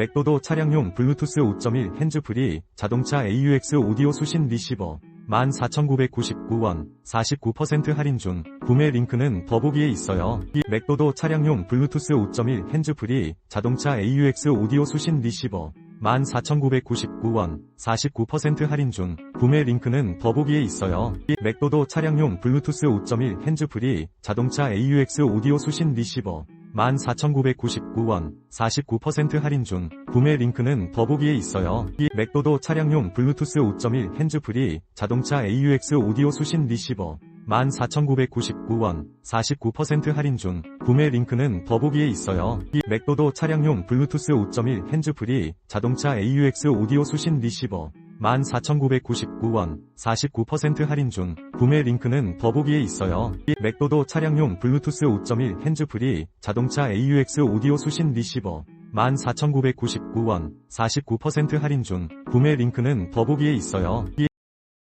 맥도도 차량용 블루투스 5.1 핸즈프리 자동차 AUX 오디오 수신 리시버 14,999원 49% 할인 중 구매 링크는 더보기에 있어요. 이 맥도도 차량용 블루투스 5.1 핸즈프리 자동차 AUX 오디오 수신 리시버 14,999원 49% 할인 중 구매 링크는 더보기에 있어요. 이 맥도도 차량용 블루투스 5.1 핸즈프리 자동차 AUX 오디오 수신 리시버 14,999원 49% 할인 중 구매 링크는 더보기에 있어요. 이 맥도도 차량용 블루투스 5.1 핸즈프리 자동차 AUX 오디오 수신 리시버 14,999원 49% 할인 중 구매 링크는 더보기에 있어요. 이 맥도도 차량용 블루투스 5.1 핸즈프리 자동차 AUX 오디오 수신 리시버 14,999원 49% 할인 중 구매 링크는 더보기에 있어요. 이 맥도도 차량용 블루투스 5.1 핸즈프리 자동차 AUX 오디오 수신 리시버 14,999원 49% 할인 중 구매 링크는 더보기에 있어요. 이